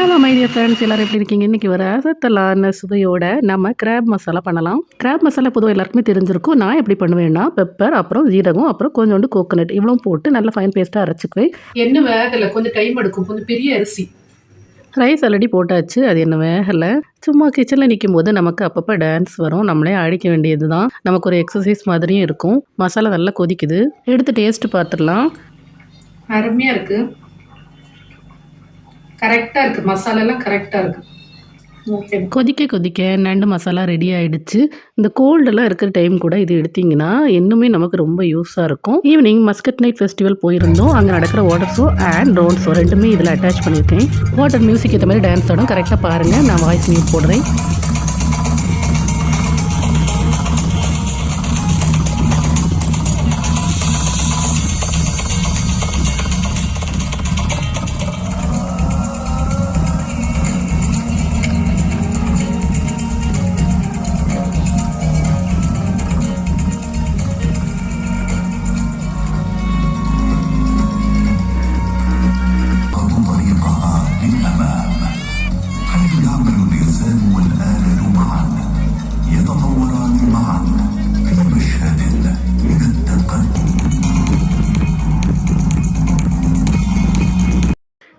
Hello my dear friends எல்லாரும் எப்படி இருக்கீங்க? இன்றைக்கி வர அசத்தலான சுவையோட நம்ம கிராப் மசாலா பண்ணலாம். கிராப் மசாலா பொதுவாக எல்லாருக்குமே தெரிஞ்சிருக்கும். நான் எப்படி பண்ணுவேன்னா பெப்பர் அப்புறம் ஜீரகம் அப்புறம் கொஞ்சோண்டு கோகோனட் இவ்வளோ போட்டு நல்லா ஃபைன் பேஸ்ட்டாக அரைச்சிக்குவேன். என்ன வேகலை கொஞ்சம் டைம் எடுக்கும் கொஞ்சம் பெரிய அரிசி. ரைஸ் ஆல்ரெடி போட்டாச்சு. அது என்ன வேகலை. சும்மா கிச்சனில் நிற்கும் போது நமக்கு அப்பப்போ டான்ஸ் வரும். நம்மளே அடிக்க வேண்டியது தான் நமக்கு ஒரு எக்ஸசைஸ் மாதிரியும் இருக்கும். மசாலா நல்லா கொதிக்குது. எடுத்து டேஸ்ட்டு பார்த்துடலாம். அருமையாக இருக்குது கரெக்டாக இருக்குது மசாலாலாம் கரெக்டாக இருக்குது கொதிக்க கொதிக்க நண்டு மசாலா ரெடி ஆயிடுச்சு. இந்த கோல்டெல்லாம் இருக்கிற டைம் கூட இது எடுத்தீங்கன்னா இன்னுமே நமக்கு ரொம்ப யூஸாக இருக்கும். ஈவினிங் மஸ்கட் நைட் ஃபெஸ்டிவல் போயிருந்தோம். அங்கே நடக்கிற வாட்டர் ஷோ அண்ட் ரோன்ஸோ ஷோ ரெண்டுமே இதில் அட்டாச் பண்ணியிருக்கேன். வாட்டர் மியூசிக் ஏற்ற மாதிரி டான்ஸ் ஆடும். கரெக்டாக பாருங்கள் நான் வாய்ஸ் மியூட் போடுறேன்.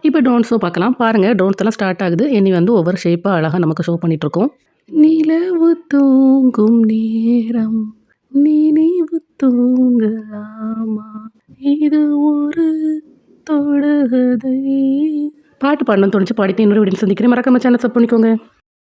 இப்போ ட்ரோன் ஷோ பார்க்கலாம். பாருங்கள் ட்ரோன்ஸ் எல்லாம் ஸ்டார்ட் ஆகுது. இனி வந்து ஒவ்வொரு ஷேப்பாக அழகாக நமக்கு ஷோ பண்ணிகிட்ருக்கோம் நிலவு தூங்கும் நேரம் நினைவு தூங்கலாமா? இது ஒரு தொடுகதை. பாட்டு பாடணும் தோணுச்சு பாடிட்டு இன்னொரு வீடியோ சந்திக்கிறேன். மறக்காம சேனல் சப் பண்ணிக்கோங்க.